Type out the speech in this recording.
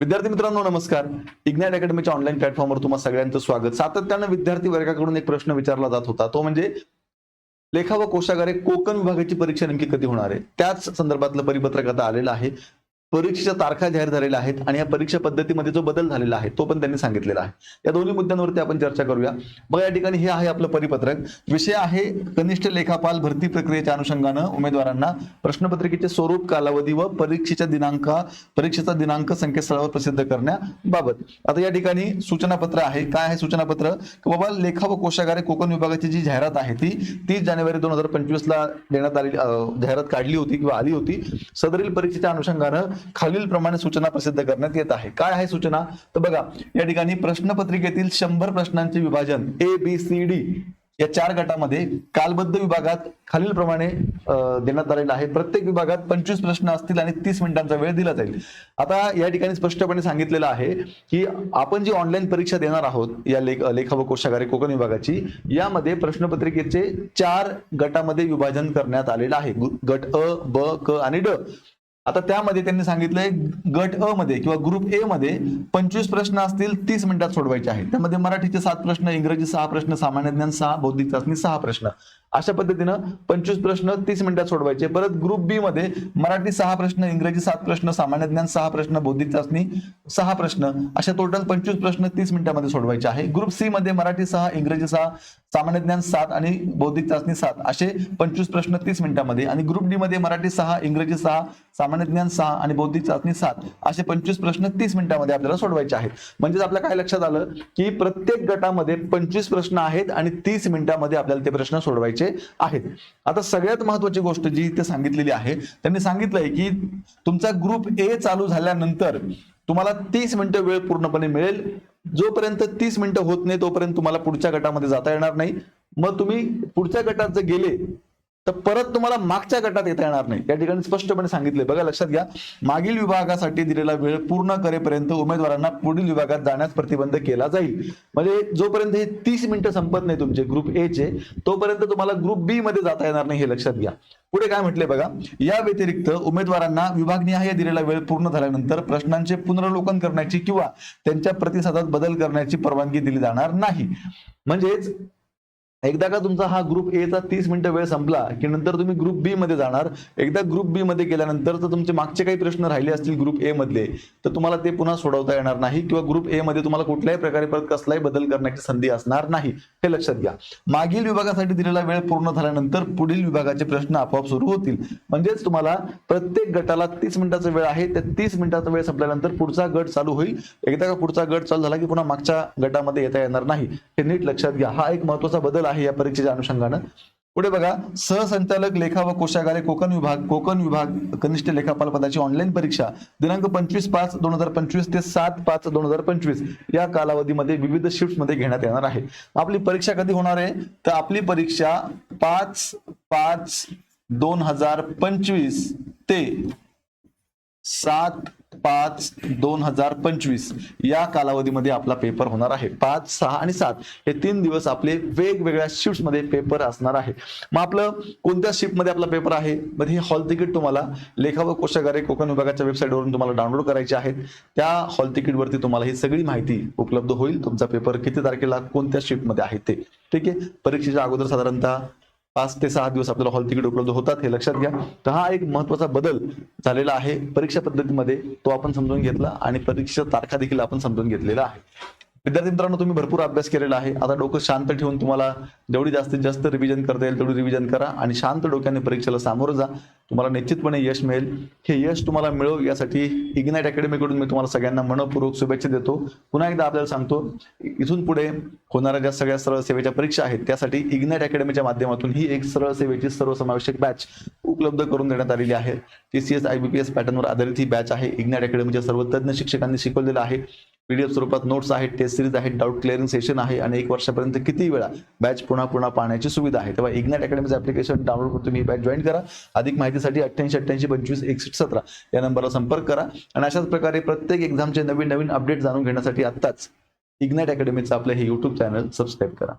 विद्यार्थी मित्रांनो नमस्कार. इग्नाइट अकॅडमीच्या ऑनलाईन प्लॅटफॉर्मवर तुम्हाला सगळ्यांचं स्वागत. सातत्यानं विद्यार्थी वर्गाकडून एक प्रश्न विचारला जात होता. तो म्हणजे लेखा व कोशागारे कोकण विभागाची परीक्षा नेमकी कधी होणार आहे? त्याच संदर्भातलं परिपत्रक आता आलेलं आहे. परीक्षेच्या तारखा जाहीर झालेल्या आहेत आणि या परीक्षा पद्धतीमध्ये जो बदल झालेला आहे तो पण त्यांनी सांगितलेला आहे. या दोन्ही मुद्द्यांवरती आपण चर्चा करूया. मग या ठिकाणी हे आहे आपलं परिपत्रक. विषय आहे कनिष्ठ लेखापाल भरती प्रक्रियेच्या अनुषंगानं उमेदवारांना प्रश्नपत्रिकेचे स्वरूप कालावधी व परीक्षेच्या दिनांक परीक्षेचा दिनांक संकेतस्थळावर प्रसिद्ध करण्याबाबत. आता या ठिकाणी सूचनापत्र आहे. काय आहे सूचनापत्र? बाबा लेखा व कोशागारे कोकण विभागाची जी जाहिरात आहे ती तीस जानेवारी दोन हजार पंचवीस ला देण्यात आलेली जाहिरात काढली होती किंवा आली होती. सदरील परीक्षेच्या अनुषंगानं खालील प्रमाणे सूचना प्रसिद्ध करण्यात येत आहे. काय आहे सूचना? तर बघा या ठिकाणी प्रश्नपत्रिकेतील शंभर प्रश्नांचे विभाजन ए बी सी डी या चार गटामध्ये कालबद्ध विभागात खालील प्रमाणे देण्यात आलेला आहे. प्रत्येक विभागात पंचवीस प्रश्न असतील आणि तीस मिनिटांचा वेळ दिला जाईल. आता या ठिकाणी स्पष्टपणे सांगितलेलं आहे की आपण जी ऑनलाईन परीक्षा देणार आहोत या लेख लेखा व कोशागारे कोकण विभागाची यामध्ये प्रश्नपत्रिकेचे चार गटामध्ये विभाजन करण्यात आलेलं आहे. गट अ ब क आणि ड. आता त्यामध्ये त्यांनी सांगितलंय गट अ मध्ये किंवा ग्रुप ए मध्ये पंचवीस प्रश्न असतील तीस मिनिटात सोडवायचे आहेत. त्यामध्ये मराठीचे सात प्रश्न इंग्रजी सहा प्रश्न सामान्य ज्ञान सहा बौद्धिक चाचणी सहा प्रश्न. अशा पद्धतीनं पंचवीस प्रश्न तीस मिनिटात सोडवायचे. परत ग्रुप बी मध्ये मराठी सहा प्रश्न इंग्रजी सात प्रश्न सामान्य ज्ञान सहा प्रश्न बौद्धिक चाचणी सहा प्रश्न अशा टोटल पंचवीस प्रश्न तीस मिनिटांमध्ये सोडवायचे आहे. ग्रुप सी मध्ये मराठी सहा इंग्रजी सहा सामान्य ज्ञान सात आणि बौद्धिक चाचणी सात असे पंचवीस प्रश्न तीस मिनिटांमध्ये. आणि ग्रुप डी मध्ये मराठी सहा इंग्रजी सहा सामान्य ज्ञान सहा आणि बौद्धिक चाचणी सात असे पंचवीस प्रश्न तीस मिनिटांमध्ये आपल्याला सोडवायचे आहेत. म्हणजेच आपल्या काय लक्षात आलं की प्रत्येक गटामध्ये पंचवीस प्रश्न आहेत आणि तीस मिनिटांमध्ये आपल्याला ते प्रश्न सोडवायचे आहेत. आता सगळ्यात महत्वाची गोष्ट जी इथे सांगितलेली आहे त्यांनी सांगितलंय की तुमचा ग्रुप ए चालू झाल्यानंतर तुम्हाला तीस मिनिटं वेळ पूर्णपणे मिळेल. जोपर्यंत तीस मिनिटं होत नाही तोपर्यंत तुम्हाला पुढच्या गटामध्ये जाता येणार नाही. मग तुम्ही पुढच्या गटात जर गेले तर परत तुम्हाला मागच्या गटात येता येणार नाही. या ठिकाणी स्पष्टपणे सांगितले बघा लक्षात घ्या. मागील विभागासाठी दिलेला वेळ पूर्ण करेपर्यंत उमेदवारांना पुढील विभागात जाण्यास प्रतिबंध केला जाईल. म्हणजे जोपर्यंत हे तीस मिनिटं संपत नाही तुमचे ग्रुप ए चे तोपर्यंत तुम्हाला ग्रुप बी मध्ये जाता येणार नाही हे लक्षात घ्या. पुढे काय म्हटले बघा? या व्यतिरिक्त उमेदवारांना विभागनिहाय दिलेला वेळ पूर्ण झाल्यानंतर प्रश्नांचे पुनरावलोकन करण्याची किंवा त्यांच्या प्रतिसादात बदल करण्याची परवानगी दिली जाणार नाही. म्हणजेच एकदा का तुमचा हा ग्रुप ए चा तीस मिनिटं वेळ संपला की नंतर तुम्ही ग्रुप बी मध्ये जाणार एकदा ग्रुप बी मध्ये गेल्यानंतर तर तुमचे मागचे काही प्रश्न राहिले असतील ग्रुप ए मधले तर तुम्हाला ते पुन्हा सोडवता येणार नाही किंवा ग्रुप ए मध्ये तुम्हाला कुठल्याही प्रकारे परत कसलाही बदल करण्याची संधी असणार नाही. हे लक्षात घ्या. मागील विभागासाठी दिलेला वेळ पूर्ण झाल्यानंतर पुढील विभागाचे प्रश्न आपोआप सुरू होतील. म्हणजेच तुम्हाला प्रत्येक गटाला तीस मिनिटाचा वेळ आहे. त्या तीस मिनिटाचा वेळ संपल्यानंतर पुढचा गट चालू होईल. एकदा का पुढचा गट चालू झाला की पुन्हा मागच्या गटामध्ये येता येणार नाही. हे नीट लक्षात घ्या. हा एक महत्त्वाचा बदल आहे. या परीक्षेच्या अनुषंगानं. पुढे बघा सहसंचालक लेखा व कोशागारे कोकण विभाग कोकण विभाग कनिष्ठ लेखापाल पदाची ऑनलाईन परीक्षा दिनांक पंचवीस पाच दोन हजार पंचवीस ते सात पाच दोन हजार पंचवीस या कालावधीमध्ये विविध शिफ्टमध्ये घेण्यात येणार आहे. आपली परीक्षा कधी होणार आहे? तर आपली परीक्षा पाच पाच दोन हजार पंचवीस ते सात पाच दोन हजार पंचवीस या कालावधीमध्ये आपला पेपर होणार आहे. पाच सहा आणि सात हे तीन दिवस आपले वेगवेगळ्या शिफ्टमध्ये पेपर असणार आहे. मग आपलं कोणत्या शिफ्टमध्ये आपला पेपर आहे? मग हे हॉल तिकीट तुम्हाला लेखा व कोशागारे कोकण विभागाच्या वेबसाईटवरून तुम्हाला डाउनलोड करायचे आहेत. त्या हॉल तिकीटवरती तुम्हाला ही सगळी माहिती उपलब्ध होईल. तुमचा पेपर किती तारखेला कोणत्या शिफ्टमध्ये आहे ते. ठीक आहे? परीक्षेच्या अगोदर साधारणतः पाच ते सहा दिवस आपल्याला हॉल तिकीट उपलब्ध होतात हे लक्षात घ्या. तर हा एक महत्त्वाचा बदल झालेला आहे. परीक्षा पद्धतीमध्ये तो आपण समजून घेतला आणि परीक्षा तारखा देखील आपण समजून घेतलेला आहे. विद्यार्थी मित्रांनो तुम्ही भरपूर अभ्यास केलेला आहे. आता डोकं शांत ठेवून तुम्हाला जेवढी जास्तीत जास्त रिव्हिजन करता येईल तेवढी रिव्हिजन करा आणि शांत डोक्याने परीक्षेला सामोरं जा. तुम्हाला निश्चितपणे यश मिळेल. हे यश तुम्हाला मिळो यासाठी इग्नाईट अकॅडमीकडून मी तुम्हाला सगळ्यांना मनपूर्वक शुभेच्छा देतो. पुन्हा एकदा आपल्याला सांगतो इथून पुढे होणाऱ्या ज्या सगळ्या सरळ सेवेच्या परीक्षा आहेत त्यासाठी इग्नाईट अकॅडमीच्या माध्यमातून ही एक सरळ सेवेची सर्वसमावेशक बॅच उपलब्ध करून देण्यात आलेली आहे. T C S I B P S पॅटर्नवर आधारित ही बॅच आहे. इग्नाईट अकॅडमीच्या सर्व तज्ज्ञ शिक्षकांनी शिकवलेलं आहे. पीडीएफ स्वरूपात नोट्स आहेत टेस्ट सिरीज आहेत डाऊट क्लिअरिंग सेशन आहे आणि एक वर्षापर्यंत किती वेळा बॅच पुन्हा पुन्हा पाहण्याची सुविधा आहे. तेव्हा इग्नॅट अकॅडमीचं ऍप्लिकेशन डाउनलोड करून तुम्ही बॅच जॉईन करा. अधिक माहितीसाठी अठ्ठ्याऐंशी अठ्ठ्याऐंशी पंचवीस एकसष्ट सतरा या नंबरला संपर्क करा. आणि अशाच प्रकारे प्रत्येक एक्झामचे नवीन नवीन अपडेट जाणून घेण्यासाठी आत्ताच इग्नॅट अकॅडमीचं आपलं हे युट्यूब चॅनल सबस्क्राईब करा.